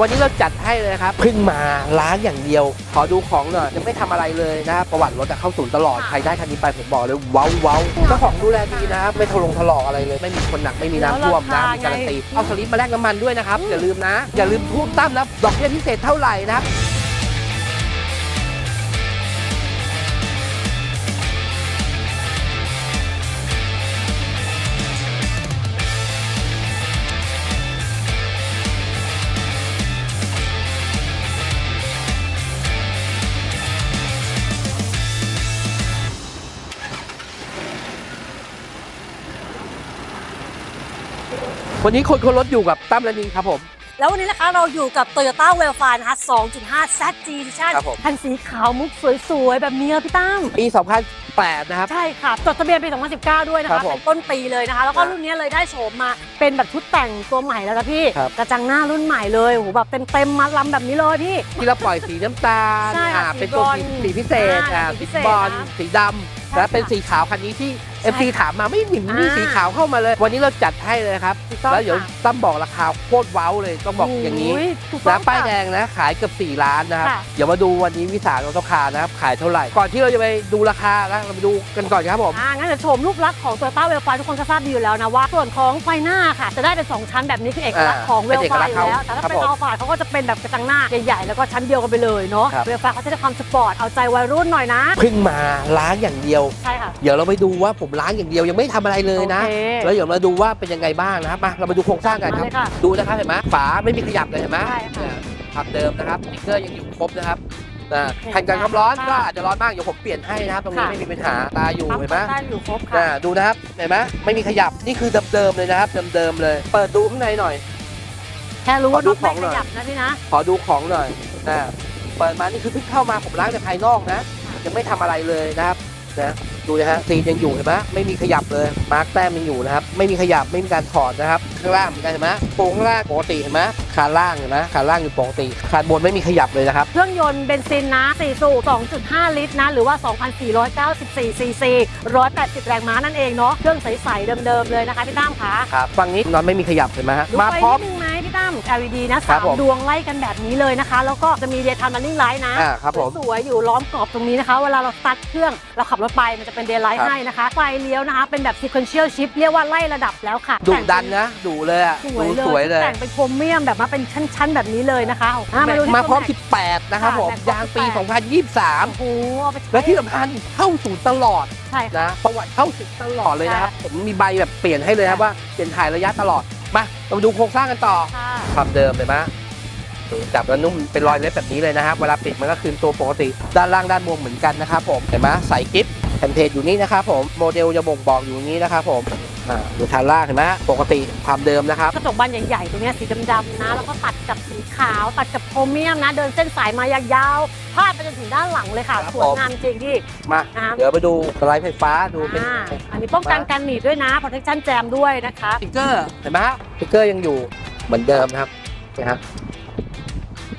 วันนี้เราจัดให้เลยนะครับเพิ่งมาล้างอย่างเดียว ขอดูของหน่อยยังไม่ทำอะไรเลยนะครับประวัติรถจะเข้าศูนย์ตลอดค่ะใครได้คันนี้ไปผมบอกเลยว้าวว้าวเจ้าของดูแลดีนะครับไม่ทะลงถลอกอะไรเลย ไม่มีคนหนักไม่มีน้ำท่วมนะมีการันตีเอาสลิปมาแลกน้ำมันด้วยนะครับอย่าลืมนะ อย่าลืมพูดตั้มนะดอกเบี้ยพิเศษเท่าไหร่นะครับ วันนี้คนคนรถอยู่กับตั้มและนิงครับผม แล้ววันนี้นะคะเราอยู่กับ Toyota w e l f a r นะคะ 2.5 ZG Edition ครับผม คันสีขาวมุกสวยๆ แบบนี้ค่ะพี่ตั้ม ปี 2008นะครับ ใช่ค่ะจดทะเบียนปี 2019 ด้วยนะครัคะบผมเป็นต้นปีเลยนะคะ แล้วก็ครับรุ่นนี้เลยได้โฉมมาเป็นแบบชุดแต่งตัวใหม่แล้วนะพี่ ครับ กระจังหน้ารุ่นใหม่เลยโอ้โหแบบเต็มๆมาลำแบบนี้เลยพี่ ที่เราปล่อยสีน้ำตาลใช่ค่ะอ่าสีเป็นตัวบรอนสีซ์สีพิเศษอ่าอ่าสีสีพิเศษบอลนะสีดำใช่และเป็นค่ะสีขาวคันนี้ที่ ใช่ FC ถามมาไม่มีมีอ่าสีขาวเข้ามาเลย วันนี้เราจัดให้เลยครับ ถูกต้องแล้วเดี๋ยวค่ะ ตั้มบอกราคาโคตรว้าวเลยต้องบอกอย่างนี้นี้ถูกต้อนะงป้ายค่ะแดงนะขายเกือบ4ล้านนะครับ ค่ะ เดี๋ยวมาดูวันนี้วิสาออโตคาร์นะครับ ขายเท่าไหร่ ก่อนที่เราจะไปดูราคานะเราไปดูกันก่อนครับผม อ่างั้นเดี๋ยวชมรูปลักษณ์ของ Toyota w e l f a r ทุกคนก็ทราบดีอยู่แล้วนะว่า ส่วนของไฟหน้าค่ะ จะได้เป็น 2 ชั้นแบบนี้คือเอกลักษณ์อ่าของ w เป็ e น l เอก f a ลั r กษณ์อยู่แล้ว แต่ถ้าครับเป็นผมอัลฟาเขาก็จะเป็นแบบกระจังหน้าใหญ่ๆแล้วก็ชั้นเดียวกันไปเลยเนาะครับ w e l f a r เขาจะได้ความสปอร์ตเอาใจวัยรุ่นหน่อยนะเพิ่งมาล้างอย่างเดียวใช่ค่ะเดี๋ยวเราไปดูว่าผมล้างอย่างเดียวยังไม่ทำอะไรเลยนะโอเคแล้วเดี๋ยวมาดูว่าเป็นยังไงบ้างนะครับมาเรามาดูโครงสร้างกันครับมาเลยค่ะดูนะครับเห็นไหมฝาไม่มีขยับเลยเห็นไหมใช่ค่ะเนี่ยทำเดิมนะครับสติ๊กเกอร์ยังอยู่ครบนะครับ นะโอเคแผ่นกันความร้อนค่ะก็อาจจะร้อนบ้างเดี๋ยวผมเปลี่ยนให้นะครับตรงนี้ค่ะ ไม่มีปัญหาตาอยู่ปั๊มเห็นไหมได้อยู่ครบอ่าค่ะดูนะครับเห็นไหมไม่มีขยับนี่คือเดิมๆเลยนะครับเดิมๆเลย เปิดดูข้างในหน่อย แค่รู้ขอว่าดูน็อตไม่ของหน่ขอย ยับนะพี่นะ ขอดูของหน่อยนะเปิดมานี่คือเพิ่งเข้ามาผมล้างแต่ภายนอกนะยังไม่ทำอะไรเลยนะครับนะ ดูนะฮะซีนยังอยู่เห็นไหมไม่มีขยับเลยมาร์กแต้มยังอยู่นะครับไม่มีขยับไม่มีการถอดนะครับข้างล่างเหมือนกันเห็นไหมโครงข้างล่างปกติเห็นไหมคานล่างเห็นไหมคานล่างอยู่ปกติคานบนไม่มีขยับเลยนะครับเครื่องยนต์เบนซินนะ4สูบ2.5 ลิตรนะหรือว่า 2,494ซีซี180 แรงม้านั่นเองเนาะเครื่องใสๆเดิมๆเลยนะคะพี่ตั้มคะครับฝั่งนี้นอนไม่มีขยับเห็นไหมฮะดูมาไฟพร้อมนิ ดนึงไหมพี่ตั้ม LED นะครัสาบมผมดวงไล่กันแบบนี้เลยนะคะ แล้วก็จะมีเดย์ i ม e running light นะ อ่าครับผมสวยๆอยู่ล้อมกรอบตรงนี้นะคะ เวลาเราสตาร์ทเครื่องเราขับรถไปมันจะเป็น daylight ครับให้นะคะ ไฟเลี้ยวนะคะ เป็นแบบ sequential shift เรียกว่าไล่ระดับแล้วค่ะดุแต่งดันนะดุเลยอะสวยดูเลยสวยเลยแต่งเป็นโครเมียมแบบมาเป็นชั้นๆแบบนี้เลยนะคะอะมาดูที่มาพร้อม ตัวแก 18 นะครับผม ค่ะยางปีแม็กซ์2023โอ้โหเอาไปใช้และที่สำคัญเข้าศูนย์ตลอดใช่ค่ะ นะ ประวัติเข้าศูนย์ตลอดเลยนะครับ ผมมีใบแบบเปลี่ยนให้เลยครับค่ะว่าเปลี่ยนถ่ายระยะตลอด มาเรามาดูโครงสร้างกันต่อค่ะความเดิมเลยมะจับแล้วนุ่มเป็นรอยเล็บแบบนี้เลยนะครับ เวลาปิดมันก็คืนตัวปกติ ด้านล่างด้านบนเหมือนกันนะครับผมเห็นไหมใส่กิฟต์แผ่นเพจอยู่นี่นะครับผมโมเดลจะบ่งบอกอยู่นี้นะครับผม อ่าดูทางล่างเห็นไหมปกติความเดิมนะครับ กระจกบานใหญ่ๆตรงเนี้ยสีดำๆนะ แล้วก็ตัดกับสีขาว ตัดกับโครเมียมนะ เดินเส้นสายมายาวๆพาดไปจนถึงด้านหลังเลยค่ะครับสวยงามจริงที่ มานะคะเดี๋ยวไปดูสไลด์ไฟฟ้าดูเป็นอ่าอันนี้ป้องกันการหนีบด้วยนะ protection jam ด้วยนะคะ สติ๊กเกอร์เห็นไหมฮะสติ๊กเกอร์ยังอยู่เหมือนเดิมนะครับนะฮะ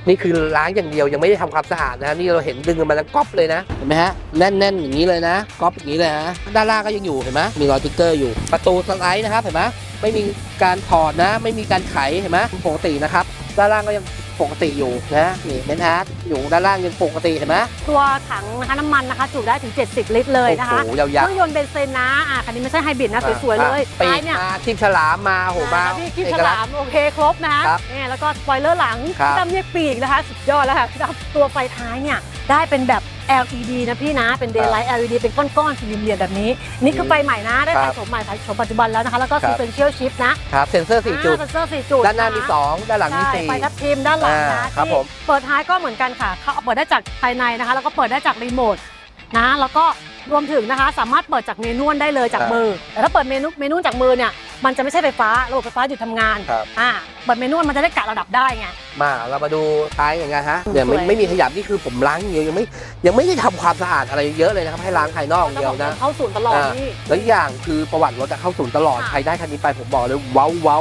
นี่คือล้างอย่างเดียวยังไม่ได้ทำความสะอาดนะนี่เราเห็นดึงมันแล้วก๊อปเลยนะเห็นไหมฮะแน่นๆอย่างนี้เลยนะก๊อปอย่างนี้เลยฮะด้านล่างก็ยังอยู่เห็นไหมมีรอยติ๊กเกอร์อยู่ประตูสไลด์นะครับเห็นไหมไม่มีการถอดนะ ไม่มีการไขเห็นไหมปกตินะครับด้านล่างก็ยัง ปกติอยู่นะนี่เมนฮาร์ดอยู่ด้านล่างยังปกติเห็นไหม ตัวถังนะคะน้ำมันนะคะจุได้ถึง 70 ลิตรเลยนะคะโอ้โหยาวเครื่องยนต์เบนซินนะอ่าคันนี้ไม่ใช่ไฮบริดนะๆสวยๆเลยปีท้ายกเนี่ยมาทิมฉลามมาโอ้โหมาอ่พี่คลิปเอฉกลัลากษณ์มโอเคครบนะคะครับเนี่ยแล้วก็สปอยเลอร์หลังครับ พี่ดำเรียกปีกนะคะ สุดยอดแล้วค่ะพี่ดำตัวไฟท้ายเนี่ยได้เป็นแบบ LED นะพี่นะเป็น daylight LED เป็นก้อนๆสี่เหลี่ยมๆแบบนี้ นี่คือไฟใหม่นะได้ไฟครับโฉมใหม่ไฟโฉมปัจจุบันแล้วนะคะแล้วก็ครับ sequential shift นะครับเซ็นเซอร์สี่จุดอ่า sensor สี่จุดด้านหน้ามีะคะสองด้านหลังมีใช่สี่ไฟทับทิมด้านหลังอ่านะครับที่ผมเปิดท้ายก็เหมือนกันค่ะเขาเปิดได้จากภายในนะคะ แล้วก็เปิดได้จากรีโมทนะแล้วก็รวมถึงนะคะ สามารถเปิดจากเมนูได้เลยจากครับมือแต่ถ้าเปิดเมนูเมนูจากมือเนี่ย มันจะไม่ใช่ไฟฟ้าระบบไฟฟ้าหยุดทำงานครับ อ่าเปิดเมนูมันจะได้กะระดับได้ไง มาเรามาดูท้ายอย่างไงฮะเดี๋ยวไม่สวย ไม่มีขยับนี่คือผมล้างอย่างเดียวยังไม่ยังไม่ได้ทำความสะอาดอะไรเยอะเลยนะครับให้ล้างภายนอกอย่างจะเดียบวอกนะว่าเข้าศูนย์ตลอดอ่า นี่ แล้วอีกอย่างคือประวัติรถจะเข้าศูนย์ตลอดค่ะ ใครได้คันนี้ไปผมบอกเลยเว้าเว้า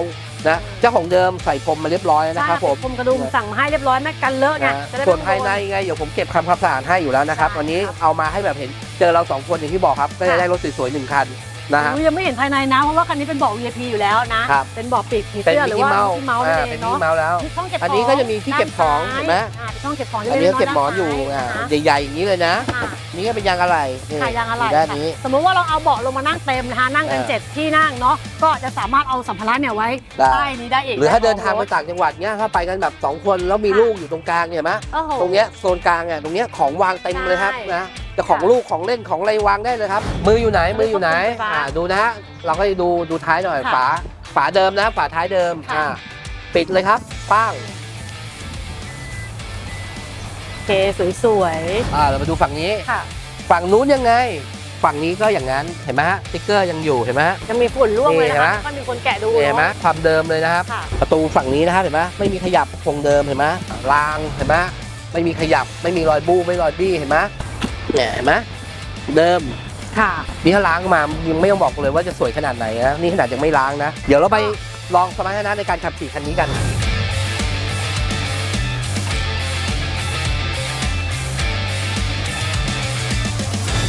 นะเจ้าของเดิมใส่พรมมาเรียบร้อยแล้วนะครับผม ผมกระดุมสั่งมาให้เรียบร้อยแม่กันเลอะไงนะจะได้ส่วนไม่ภายในโดไงเดี๋ยวผมเก็บความความสะอาดให้อยู่แล้วนะครับ ใช่วันนี้ครับเอามาให้แบบเห็นเจอเราสองคนอย่างที่บอกครับ ก็จะค่ะ ได้รถสวยๆหนึ่งคัน นะฮะอุ๊ยยังไม่เห็นภายในนะ เพราะว่าคันนี้เป็นเบาะ VIP อยู่แล้วนะ ครับ เป็นเบาะปีกผีเป็นเสื้อหรือมิว่านิเมาส์มินิเมาส์นั่นอ่าเอเป็นงมินิเนาะเมาส์แล้วมีช่องเก็บของอันนี้ก็จะมีที่เก็บของเห็นไหม อ่าเป็นช่องเก็บของอันนี้ก็เก็บหมอนอยู่ด้าอ่าซ้ายใหญ่ๆอย่างนี้เลยนะ อ่า นี่ก็เป็นยางอะไรนี่ค่ะยางอะไรด้านนี้ สมมุติว่าเราเอาเบาะลงมานั่งเต็มนะคะนั่งกันอ่าเจ็ดที่นั่งเนาะก็จะสามารถเอาสัมภาระเนี่ยไว้ได้ ใต้นี้ได้อีกหรือถ้าเดินทางไปรถต่างจังหวัดเนี้ยถ้าไปกันแบบสองคนแล้วมีลูกอยู่ตรงกลางเนี่ยเห็นไหมโอ้โห ตรงเนี้ยโซนกลางเนี่ยตรงเนี้ยของวางเต็มเลยครับใช่ นะ จะของค่ะลูกของเล่นของอะไรวางได้เลยครับ มืออยู่ไหนมืออยู่ไหนมือควบคุมไฟฟ้าอ่าดูนะฮะเราก็ดูดูท้ายหน่อยค่ะฝาฝาเดิมนะฝาท้ายเดิมค่ะอ่าปิดเลยครับป้างโอเคสวยอ่าเรามาดูฝั่งนี้ ๆค่ะ ฝั่งนู้นยังไง ฝั่งนี้ก็อย่างนั้นเห็นไหมฮะสติ๊กเกอร์ยังอยู่เห็นไหมฮะ ยังมีฝุ่นร่วงเลยนี่นะเห็นไหม คะก็มีคนแกะดูเห็นไหมเนาะความเดิมเลยนะครับ ค่ะ ประตูฝั่งนี้นะครับเห็นไหมไม่มีขยับคงเดิมเห็นไหมรางเห็นไหมไม่มีขยับไม่มีรอยบู้ไม่รอยบี้เห็นไหม เนี่ยเห็นไหมเดิมค่ะ นี่ถ้าล้างมายังไม่ต้องบอกเลยว่าจะสวยขนาดไหนนะนี่ขนาดยังไม่ล้างนะ เดี๋ยวเราไปลองสมรรถนะในการขับขี่คันนี้กัน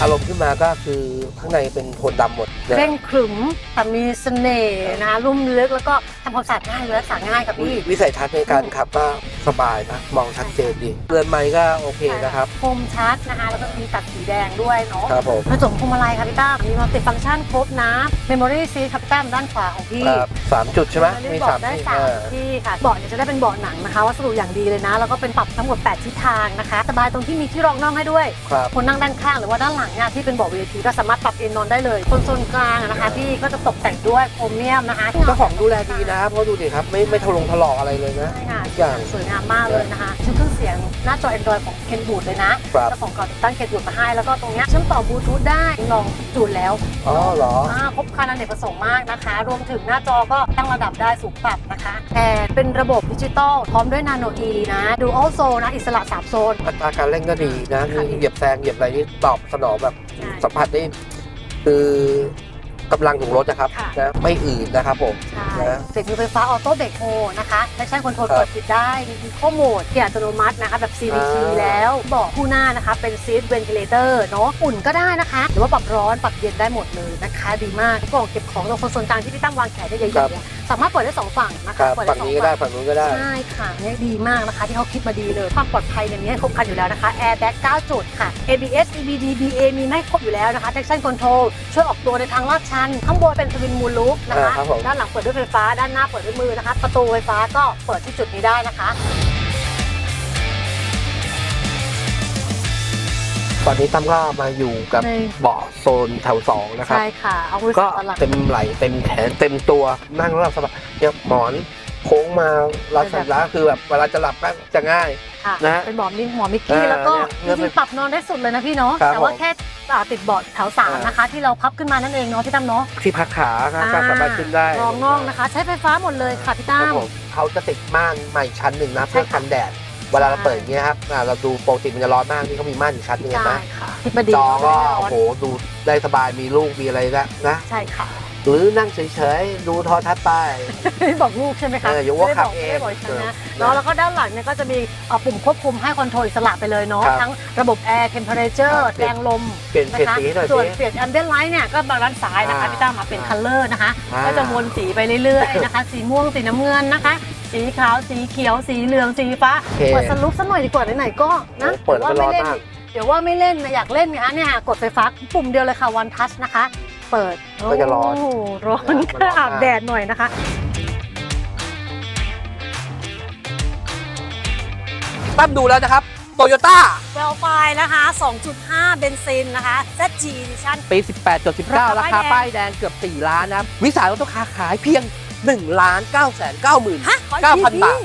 อารมณ์ขึ้นมาก็คือข้างในเป็นโทนดำหมด นะเร่งขรึมแต่มีเสน่ห์นะรุ่มลึกแล้วก็ทำความสะอาดง่ายเลยรักษาง่ายค่ะพี่ วิสัยทัศน์ในการขับก็สบายนะมองชัดเจนดีเรือนไม้ก็โอเคนะครับคมชัดนะคะแล้วก็มีตัดสีแดงด้วยเนาะครับผมผสมพวงมาลัยค่ะพี่ตั้มมีมัลติฟังก์ชันครบนะ Memory Seat ค่ะพี่ตั้มด้านขวาของพี่ครับสามจุดใช่ไหมมีมีเบาะสามได้ที่สามเออที่ค่ะเบาะเนี่ยจะได้เป็นเบาะหนังนะคะวัสดุอย่างดีเลยนะ แล้วก็เป็นปรับทั้งหมด 8 ทิศทางนะคะสบายตรงที่มีที่รองน่องให้ด้วยครับคนนั่งด้านข้างหรือว่าด้านหลังเนี่ยที่เป็นเบาะ VIP ก็สามารถปรับเอนนอนได้เลยคนโซนกลางอะนะคะพี่ก็จะตกแต่งด้วยโครเมียมนะคะเจ้าของดูแลดีนะครับเพราะดูดิครับไม่ไม่ทะลงถลอกอะไรเลยนะ ใช่ค่ะอย่างสวยงามมากเลยนะคะชุดเครื่องเสียงหน้าจอ Android ของเคนบูดเลยนะครับ เจ้าของเก่าติดตั้งเคนบูดมาให้แล้วก็ตรงเนี้ยเชื่อมต่อบลูทูธได้ลองจูนแล้วอ๋อเหรอ อ่าครบครันอเนกประสงค์มากนะคะ รวมถึงหน้าจอก็ตั้งระดับได้สูงปรับนะคะแอร์เป็นระบบดิจิตอลพร้อมด้วยนาโนอีนะดูอัลโซนะอิสระ3โซน อัตราการเร่งก็ดีนะคือเหยียบแซงเหยียบอะไรนี่ตอบสนองแบบใช่ สัมผัสได้คือ กำลังของรถนะครับค่ะ นะไม่อืดนะครับผม ใช่นะเบรกมือไฟฟ้าออโต้เบรกโฮนะคะแอคชั่นคอนโทรลครับเปิดปิดได้มีข้อโหมดเกียร์อัตโนมัตินะคะ แบบ CVT อ่า แล้วเบาะคู่หน้านะคะ เป็นซีทเวนทิเลเตอร์เนาะอุ่นก็ได้นะคะ หรือว่าปรับร้อนปรับเย็นได้หมดเลยนะคะ ดีมากกล่องเก็บ ของตรงคนส่วนกลางที่พี่ตั้มวางแขนได้ใหญ่ๆเนี่ยสามารถเปิดได้สองฝั่งนะครัคะบเปิดฝั่งได้สองนี้ก็ได้ฝั่งฝั่งนู้นก็ได้ใช่ค่ะเนี่ยดีมากนะคะ ที่เขาคิดมาดีเลยความปลอดภัยในนี้ให้ครบครันอยู่แล้วนะคะ Airbag 9จุดค่ะ ABS EBD BA มีให้ครบอยู่แล้วนะคะ Traction Control ช่วยออกตัวในทางลาดชัน ข้างบนเป็นทวินมูลลุกนะคะอ่าครับผมด้านหลังเปิดด้วยไฟฟ้าด้านหน้าเปิดด้วยมือนะคะ ประตูไฟฟ้าก็เปิดที่จุดนี้ได้นะคะ ตอนนี้ตั้มก็มาอยู่กับใน เบาะโซนแถวสองนะครับ ใช่ค่ะเอามือก็สับหลังเต็มไหลเต็มแขนเต็มตัวนั่งแล้วสบายเนี่ยหมอนโค้งมาเราสันล้าคือแบบเวลาจะหลับก็จะง่าย ค่ะนะฮะเป็นเบาะมิกหมอมิกกี้ อ่าแล้วก็เนี่จยริงๆปรับนอนได้สุดเลยนะพี่เนาะครับแต่ว่าผมแค่อ่าติดเบาะแถวสามอ่าน นะคะ ที่เราพับขึ้นมานั่นเองเนาะพี่ตั้มเนาะที่พักขาครับก็สามารถขึ้นได้รองน่องนะคะ ใช้ไฟฟ้าหมดเลยค่ะพี่ครัตั้บม ผมเขาจะติดม่านใหม่ชั้นหนึ่งนะใช่เพื่อค่ะ กันแดด เวลาเราเปิดอย่างเงี้ยครับอ่าเราดูปกติมันจะร้อนมากนี่เขามีม่านอีกชั้นหนึงเห็นไหมใช่ค่ะคิดมาดีจอก็ไม่ร้โอ้อนโหดูได้สบายมีลูกมีอะไรแล้วนะใช่ค่ะหรือนั่งเฉยๆดูโทอทัศน์ไป ไม่บอกลูกใช่ไหมคะเอออย่าว่าไม่ได้ขับบอกเองไม่ได้บอกฉันเออนะเนาะแล้วก็ด้านหลังเนี่ยก็จะมีเอ่อปุ่มควบคุมให้คอนโทรลอิสระไปเลยเนาะครับทั้งระบบแอร์เทมเพอเรเจอคร์รับแรงลมเปลี่ยนเปลี่ยนนะคะสีหน่อยส่วนสิ เปลี่ยนแอมเบียนไลท์เนี่ยก็มาด้านซ้ายนะคะอ่าพี่ตั้มมาเป็นคัลเลอร์นะคะ อ่าก็จะวนสีไปเรื่อยๆนะคะ สีม่วงสีน้ำเงินนะคะ สีขาวสีเขียวสีเหลืองสีฟ้าโอเค เปิดสรุปสักหน่อยดีกว่าไหนๆก็นะโอ้เปิดแล้วก็ร้อนเล่นมาก เดี๋ยวว่าไม่เล่นนะอยากเล่นเนี่ยเนี่ยกดไฟฟ้าปุ่มเดียวเลยค่ะ one touch นะคะ เปิดก็จะร้อนโโหร้อนมันร้อนมาก ก็อาบแดดหน่อยนะคะ ตั้มดูแล้วนะครับโตโยต้าเวลไฟนะคะ 2.5 เบนซินนะคะ ZG Edition ปี 18.19ราราคาคาป้าป้ายยแดแดงงเกือบ 4 ล้านนะครับวิสาหกิจค้าขายเพียง 1ล้าน9แสน9หมื่นฮะขออีก9,000 ทีบาท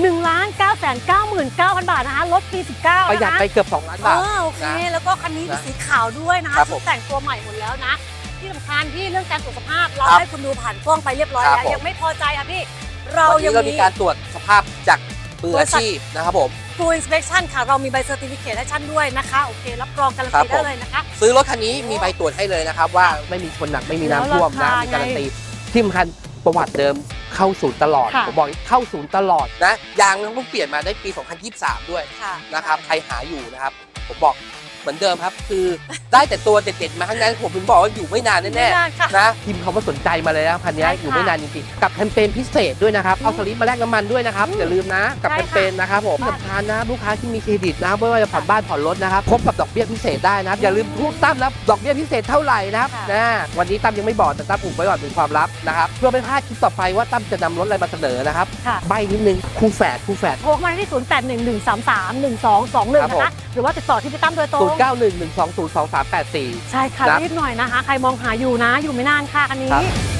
หนึ่งล้านเก้าแสนเก้าหมื่นเก้าพันบาทนะคะลดปี19ประหยัดนะคะไปเกือบ2ล้านเอบาท อโอเคนะแล้วก็คันนี้เป็นนะสีขาวด้วยนะคะครับผมชุดแต่งตัวใหม่หมดแล้วนะ ที่สำคัญที่เรื่องการตรวจสภาพ เราครับให้คุณดูผ่านกล้องไปเรียบร้อยครับแล้ว ผม ยังไม่พอใจค่ะพี่ เราวันยันี้งเรามีมี การตรวจสภาพจากมืออาชีพนะครับผม True Inspection ค่ะ เรามีใบเซอร์ติฟิเคทให้ท่านด้วยนะคะ โอเค รับรองการันครับตีผได้ม เลยนะคะ ซื้อรถคันนี้มีใบตรวจให้เลยนะครับ ว่าไม่มีชนหนักไม่มีน้ำท่วมนะแล้วราคามีการันตีไงที่สำคัญ ประวัติเดิมเข้าศูนย์ตลอด ค่ะ ผมบอกเข้าศูนย์ตลอดนะยางเพิ่งเปลี่ยนมาได้ปี 2023 ด้วยค่ะ นะครับใครหาอยู่นะครับ ผมบอก เหมือนเดิมครับ คือได้แต่ตัวเด็ดๆมาทั้งนั้นผมถึงบอกว่าอยู่ไม่นานไม่แน่นานค่ะๆนะพิมพ์คำว่าสนใจมาเลยนะครับคันนี้ใช่ค่ะอยู่ไม่นานจริงๆกับแคมเปญพิเศษด้วยนะครับเอาสลิปมาแลกน้ำมันด้วยนะครับอืมอย่าลืมนะกับใช่แคมเปญนะครับผมค่ะสำคัญนะลูกค้าที่มีเครดิตนะไม่ว่าจะผ่อนบ้านผ่อนรถนะครับครบกับดอกเบี้ยพิเศษได้นะครับอย่าลืมพูดตั้มนะดอกเบี้ยพิเศษเท่าไหร่นะครับค่ะนะวันนี้ตั้มยังไม่บอกแต่ตั้มอุบไว้ก่อนเป็นความลับนะครับเพื่อไม่พลาดคลิปต่อไปว่าตั้มจะนำรถอะไรมาเสนอนะครับค่ะใบนิดนึงคู่แฝดคู่แฝดโทรเข้ามาที่ 0 8 1 1 3 3 1 2 2 1ครับนะผมคะหรือว่าติดต่อที่พี่ตั้มโดยตรง0 9 1 1 2 0 2 3 8 4 ใช่ค่ะครับรีบหน่อยนะคะ ใครมองหาอยู่นะ อยู่ไม่นานค่ะอันนี้ ครับ